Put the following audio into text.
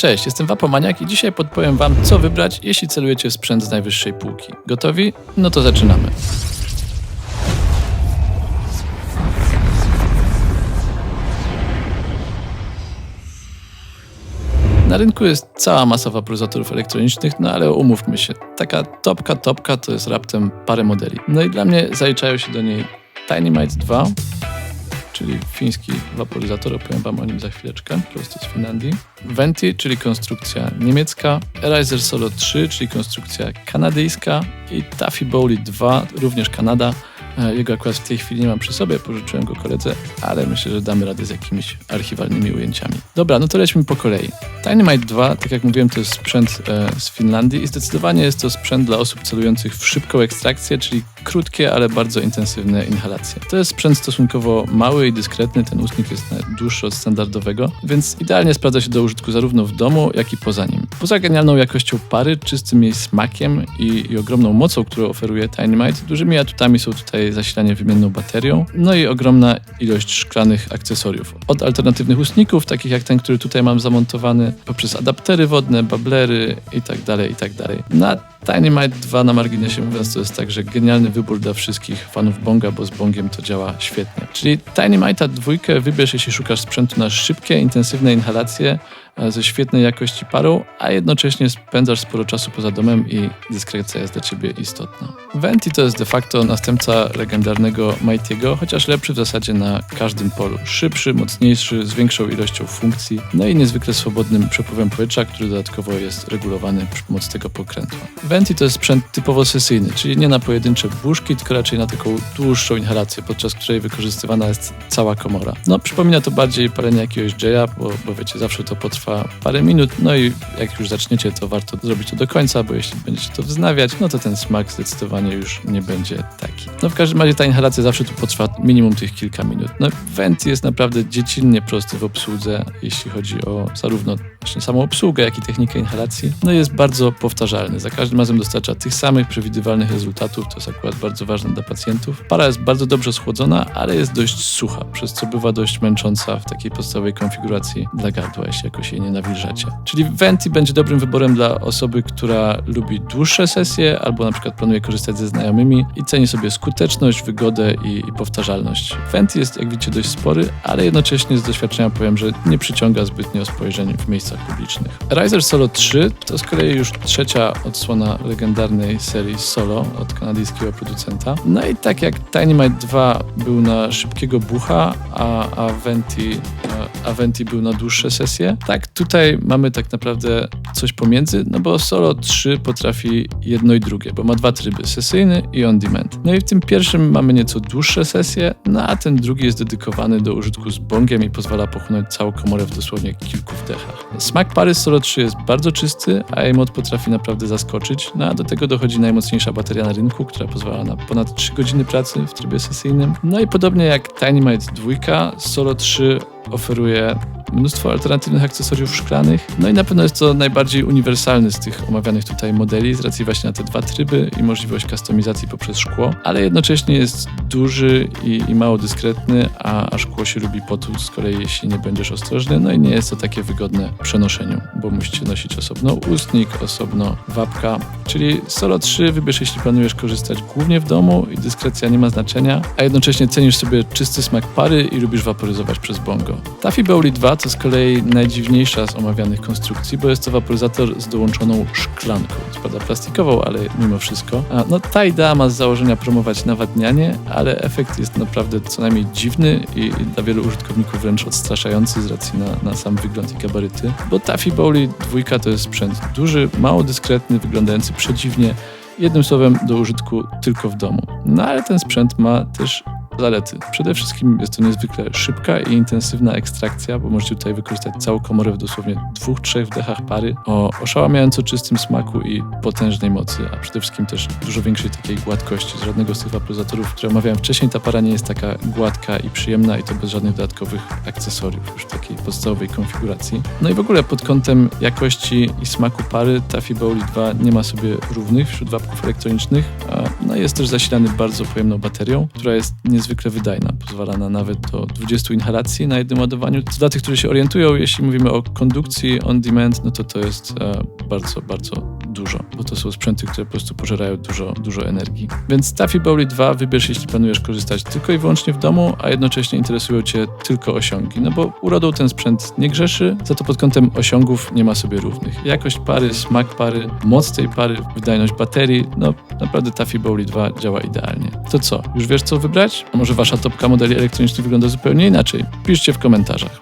Cześć, jestem Wapomaniak i dzisiaj podpowiem Wam, co wybrać, jeśli celujecie w sprzęt z najwyższej półki. Gotowi? No to zaczynamy. Na rynku jest cała masa waporyzatorów elektronicznych, no ale umówmy się, taka topka topka to jest raptem parę modeli. No i dla mnie zaliczają się do niej Tiny Mites 2, czyli fiński waporyzator, opowiem Wam o nim za chwileczkę, prosto z Finlandii. Venti, czyli konstrukcja niemiecka. Erizer Solo 3, czyli konstrukcja kanadyjska. I Taffy Bowley 2, również Kanada. Jego akurat w tej chwili nie mam przy sobie, pożyczyłem go koledze, ale myślę, że damy radę z jakimiś archiwalnymi ujęciami. Dobra, no to lećmy po kolei. Dynamite 2, tak jak mówiłem, to jest sprzęt e, z Finlandii i zdecydowanie jest to sprzęt dla osób celujących w szybką ekstrakcję, czyli krótkie, ale bardzo intensywne inhalacje. To jest sprzęt stosunkowo mały i dyskretny, ten ustnik jest dłuższy od standardowego, więc idealnie sprawdza się do użytku zarówno w domu, jak i poza nim. Poza genialną jakością pary, czystym jej smakiem i, i ogromną mocą, którą oferuje Dynamite, dużymi atutami są tutaj zasilanie wymienną baterią, no i ogromna ilość szklanych akcesoriów. Od alternatywnych ustników, takich jak ten, który tutaj mam zamontowany, poprzez adaptery wodne, bablery itd., tak itd. Tak na Dynamite 2 na marginesie mówiąc to jest także genialny wybór dla wszystkich fanów bonga, bo z bongiem to działa świetnie. Czyli Dynamite 2 wybierz, jeśli szukasz sprzętu na szybkie, intensywne inhalacje, ze świetnej jakości parą, a jednocześnie spędzasz sporo czasu poza domem i dyskrecja jest dla ciebie istotna. Venti to jest de facto następca legendarnego Mighty'ego, chociaż lepszy w zasadzie na każdym polu. Szybszy, mocniejszy, z większą ilością funkcji, no i niezwykle swobodnym przepływem powietrza, który dodatkowo jest regulowany przy pomocy tego pokrętła. Venti to jest sprzęt typowo sesyjny, czyli nie na pojedyncze buszki, tylko raczej na taką dłuższą inhalację, podczas której wykorzystywana jest cała komora. No, przypomina to bardziej palenie jakiegoś Jaya, bo, bo wiecie, zawsze to potrwa trwa parę minut, no i jak już zaczniecie, to warto zrobić to do końca, bo jeśli będziecie to wznawiać, no to ten smak zdecydowanie już nie będzie taki. No w każdym razie ta inhalacja zawsze tu potrwa minimum tych kilka minut. No Venti jest naprawdę dziecinnie prosty w obsłudze, jeśli chodzi o zarówno właśnie samą obsługę, jak i technikę inhalacji. No jest bardzo powtarzalny. Za każdym razem dostarcza tych samych przewidywalnych rezultatów, to jest akurat bardzo ważne dla pacjentów. Para jest bardzo dobrze schłodzona, ale jest dość sucha, przez co bywa dość męcząca w takiej podstawowej konfiguracji dla gardła, jeśli jakoś jej nie nawilżacie. Czyli Venti będzie dobrym wyborem dla osoby, która lubi dłuższe sesje albo na przykład planuje korzystać ze znajomymi i ceni sobie skuteczność, wygodę i, i powtarzalność. Venti jest, jak widzicie, dość spory, ale jednocześnie z doświadczenia powiem, że nie przyciąga zbytnio spojrzeń w miejscach publicznych. Riser Solo 3 to z kolei już trzecia odsłona legendarnej serii Solo od kanadyjskiego producenta. No i tak jak Tiny Might 2 był na szybkiego bucha, a, a, Venti, a Venti był na dłuższe sesje, tak tutaj mamy tak naprawdę coś pomiędzy, no bo Solo 3 potrafi jedno i drugie, bo ma dwa tryby, sesyjny i on demand. No i w tym pierwszym mamy nieco dłuższe sesje, no a ten drugi jest dedykowany do użytku z bongiem i pozwala pochłonąć całą komorę w dosłownie kilku wdechach. Smak pary Solo 3 jest bardzo czysty, a jej mod potrafi naprawdę zaskoczyć. No a do tego dochodzi najmocniejsza bateria na rynku, która pozwala na ponad 3 godziny pracy w trybie sesyjnym. No i podobnie jak Tiny Might 2, Solo 3 oferuje mnóstwo alternatywnych akcesoriów szklanych. No i na pewno jest to najbardziej uniwersalny z tych omawianych tutaj modeli, z racji właśnie na te dwa tryby i możliwość kustomizacji poprzez szkło, ale jednocześnie jest duży i, i mało dyskretny, a, a szkło się lubi potu z kolei, jeśli nie będziesz ostrożny. No i nie jest to takie wygodne w przenoszeniu, bo musicie nosić osobno ustnik, osobno wapka. Czyli Solo 3 wybierz, jeśli planujesz korzystać głównie w domu i dyskrecja nie ma znaczenia, a jednocześnie cenisz sobie czysty smak pary i lubisz waporyzować przez bongo. Taffy Bowley 2 to z kolei najdziwniejsza z omawianych konstrukcji, bo jest to waporyzator z dołączoną szklanką. Co prawda plastikową, ale mimo wszystko. No ta idea ma z założenia promować nawadnianie, ale efekt jest naprawdę co najmniej dziwny i, dla wielu użytkowników wręcz odstraszający z racji na, na sam wygląd i gabaryty. Bo Taffy Bowley 2 to jest sprzęt duży, mało dyskretny, wyglądający przedziwnie, jednym słowem do użytku tylko w domu. No ale ten sprzęt ma też Zalety. Przede wszystkim jest to niezwykle szybka i intensywna ekstrakcja, bo możecie tutaj wykorzystać całą komorę w dosłownie dwóch, trzech wdechach pary o oszałamiająco czystym smaku i potężnej mocy, a przede wszystkim też dużo większej takiej gładkości. Z żadnego z tych waporyzatorów, które omawiałem wcześniej, ta para nie jest taka gładka i przyjemna i to bez żadnych dodatkowych akcesoriów, już takiej podstawowej konfiguracji. No i w ogóle pod kątem jakości i smaku pary Taffy Bowley 2 nie ma sobie równych wśród wapków elektronicznych. No jest też zasilany bardzo pojemną baterią, która jest niezwykle wydajna. Pozwala na nawet do 20 inhalacji na jednym ładowaniu. Dla tych, którzy się orientują, jeśli mówimy o kondukcji on demand, no to to jest e, bardzo, bardzo dużo, bo to są sprzęty, które po prostu pożerają dużo, dużo energii. Więc Taffy Bowly 2 wybierz, jeśli planujesz korzystać tylko i wyłącznie w domu, a jednocześnie interesują Cię tylko osiągi. No bo urodą ten sprzęt nie grzeszy, za to pod kątem osiągów nie ma sobie równych. Jakość pary, smak pary, moc tej pary, wydajność baterii, no naprawdę Taffy Bowly 2 działa idealnie. To co, już wiesz co wybrać? A może Wasza topka modeli elektronicznych wygląda zupełnie inaczej? Piszcie w komentarzach.